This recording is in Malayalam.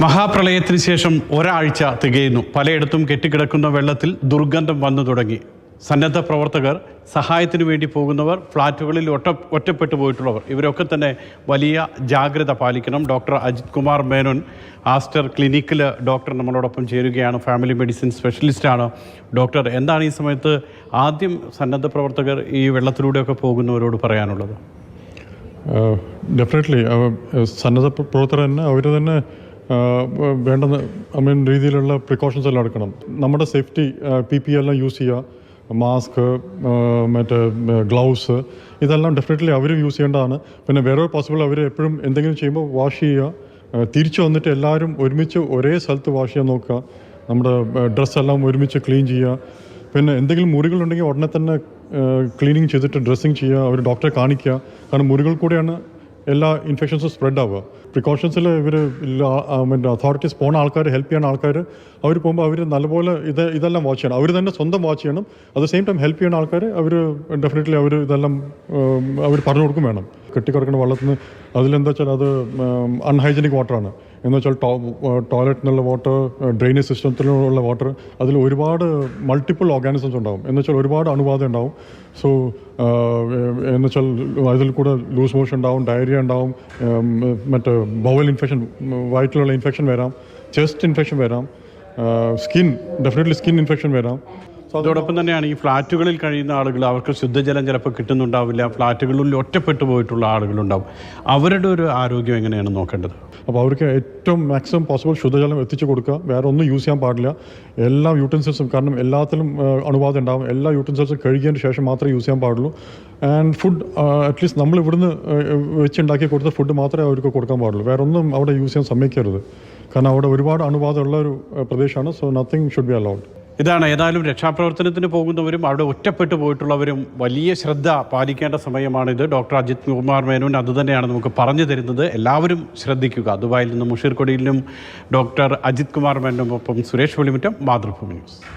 മഹാപ്രളയത്തിന് ശേഷം ഒരാഴ്ച തികയുന്നു. പലയിടത്തും കെട്ടിക്കിടക്കുന്ന വെള്ളത്തിൽ ദുർഗന്ധം വന്നു തുടങ്ങി. സന്നദ്ധ പ്രവർത്തകർ സഹായത്തിനു വേണ്ടി പോകുന്നവർ ഫ്ളാറ്റുകളിൽ ഒറ്റ ഒറ്റപ്പെട്ടു പോയിട്ടുള്ളവർ. ഇവരൊക്കെ തന്നെ വലിയ ജാഗ്രത പാലിക്കണം. ഡോക്ടർ അജിത് കുമാർ മേനോൻ ആസ്റ്റർ ക്ലിനിക്കിൽ ഡോക്ടർ നമ്മളോടൊപ്പം ചേരുകയാണ്. Family medicine സ്പെഷ്യലിസ്റ്റാണ്. ഡോക്ടർ എന്താണ് ഈ സമയത്ത് ആദ്യം സന്നദ്ധ പ്രവർത്തകർ ഈ വെള്ളത്തിലൂടെയൊക്കെ പോകുന്നവരോട് പറയാനുള്ളത്? ഡെഫിനറ്റ്ലി. സന്നദ്ധ പ്ര- പ്രവർത്തകർ തന്നെ അവർ തന്നെ വേണ്ടുന്ന ഐ മീൻ രീതിയിലുള്ള പ്രിക്കോഷൻസ് എല്ലാം എടുക്കണം. നമ്മുടെ സേഫ്റ്റി പി പി എല്ലാം യൂസ് ചെയ്യുക മാസ്ക് മറ്റേ ഗ്ലൗസ് ഇതെല്ലാം ഡെഫിനറ്റ്ലി അവർ യൂസ് ചെയ്യേണ്ടതാണ്. പിന്നെ വേറെ പോസിബിൾ അവർ എപ്പോഴും എന്തെങ്കിലും ചെയ്യുമ്പോൾ വാഷ് ചെയ്യുക തിരിച്ചു വന്നിട്ട് എല്ലാവരും ഒരുമിച്ച് ഒരേ സ്ഥലത്ത് വാഷ് ചെയ്യാൻ നോക്കുക. നമ്മുടെ ഡ്രസ്സെല്ലാം ഒരുമിച്ച് ക്ലീൻ ചെയ്യുക. പിന്നെ എന്തെങ്കിലും മുറികളുണ്ടെങ്കിൽ ഉടനെ തന്നെ ക്ലീനിങ് ചെയ്തിട്ട് ഡ്രസ്സിങ് ചെയ്യുക. അവർ ഡോക്ടറെ കാണിക്കുക. കാരണം മുറികൾ കൂടെയാണ് എല്ലാ ഇൻഫെക്ഷൻസും സ്പ്രെഡ് ആവുക. പ്രിക്കോഷൻസിൽ ഇവർ പിന്നെ അതോറിറ്റീസ് പോണ ആൾക്കാർ ഹെൽപ്പ് ചെയ്യുന്ന ആൾക്കാർ അവർ പോകുമ്പോൾ അവർ നല്ലപോലെ ഇത് ഇതെല്ലാം വാച്ച് ചെയ്യണം. അവർ തന്നെ സ്വന്തം വാച്ച് ചെയ്യണം. അറ്റ് സെയിം ടൈം ഹെൽപ്പ് ചെയ്യുന്ന ആൾക്കാർ അവർ ഡെഫിനറ്റ്ലി അവർ ഇതെല്ലാം അവർ പറഞ്ഞു കൊടുക്കും വേണം. കെട്ടിക്കിടക്കുന്ന വെള്ളത്തിൽ നിന്ന് അതിലെന്താ വെച്ചാൽ അത് അൺഹൈജനിക് വാട്ടറാണ് എന്ന് വെച്ചാൽ ടോയ്ലറ്റിൽ നിന്നുള്ള വാട്ടർ ഡ്രെയിനേജ് സിസ്റ്റത്തിലുള്ള വാട്ടർ അതിൽ ഒരുപാട് മൾട്ടിപ്പിൾ ഓർഗാനിസംസ് ഉണ്ടാവും. എന്ന് വെച്ചാൽ ഒരുപാട് അണുബാധ ഉണ്ടാവും. സോ എന്ന് വെച്ചാൽ അതിൽ കൂടെ ലൂസ് മോഷൻ ഉണ്ടാവും ഡയറിയ ഉണ്ടാവും മറ്റേ ബവൽ ഇൻഫെക്ഷൻ വയറ്റിലുള്ള ഇൻഫെക്ഷൻ വരാം ചെസ്റ്റ് ഇൻഫെക്ഷൻ വരാം സ്കിൻ ഡെഫിനറ്റ്ലി സ്കിൻ ഇൻഫെക്ഷൻ വരാം. അതോടൊപ്പം തന്നെയാണ് ഈ ഫ്ലാറ്റുകളിൽ കഴിയുന്ന ആളുകൾ അവർക്ക് ശുദ്ധജലം ചിലപ്പോൾ കിട്ടുന്നുണ്ടാവില്ല. ഫ്ലാറ്റുകളിൽ ഒറ്റപ്പെട്ടു പോയിട്ടുള്ള ആളുകളുണ്ടാവും. അവരുടെ ഒരു ആരോഗ്യം എങ്ങനെയാണ് നോക്കേണ്ടത്? അപ്പോൾ അവർക്ക് ഏറ്റവും മാക്സിമം പോസിബിൾ ശുദ്ധജലം എത്തിച്ചു കൊടുക്കുക. വേറെ ഒന്നും യൂസ് ചെയ്യാൻ പാടില്ല. എല്ലാ യൂട്ടൻസിൽസും കാരണം എല്ലാത്തിലും അണുബാധ ഉണ്ടാവും. എല്ലാ യൂട്ടൻസിൽസും കഴുകിയതിന് ശേഷം മാത്രമേ യൂസ് ചെയ്യാൻ പാടുള്ളൂ. ആൻഡ് ഫുഡ് അറ്റ്ലീസ്റ്റ് നമ്മൾ ഇവിടുന്ന് വെച്ചുണ്ടാക്കി കൊടുത്ത ഫുഡ് മാത്രമേ അവർക്ക് കൊടുക്കാൻ പാടുള്ളൂ. വേറെ ഒന്നും അവിടെ യൂസ് ചെയ്യാൻ സമ്മതിക്കരുത്. കാരണം അവിടെ ഒരുപാട് അണുബാധ ഉള്ള ഒരു പ്രദേശമാണ്. So nothing should be allowed ഇതാണ് ഏതായാലും രക്ഷാപ്രവർത്തനത്തിന് പോകുന്നവരും അവിടെ ഒറ്റപ്പെട്ടു പോയിട്ടുള്ളവരും വലിയ ശ്രദ്ധ പാലിക്കേണ്ട സമയമാണിത്. ഡോക്ടർ അജിത് കുമാർ മേനോൻ അതുതന്നെയാണ് നമുക്ക് പറഞ്ഞു തരുന്നത്. എല്ലാവരും ശ്രദ്ധിക്കുക. ദുബായിൽ നിന്നും മുഷീർ കൊടിയിലും ഡോക്ടർ അജിത് കുമാർ മേനോനൊപ്പം സുരേഷ് വെളിമുറ്റം മാതൃഭൂമി ന്യൂസ്.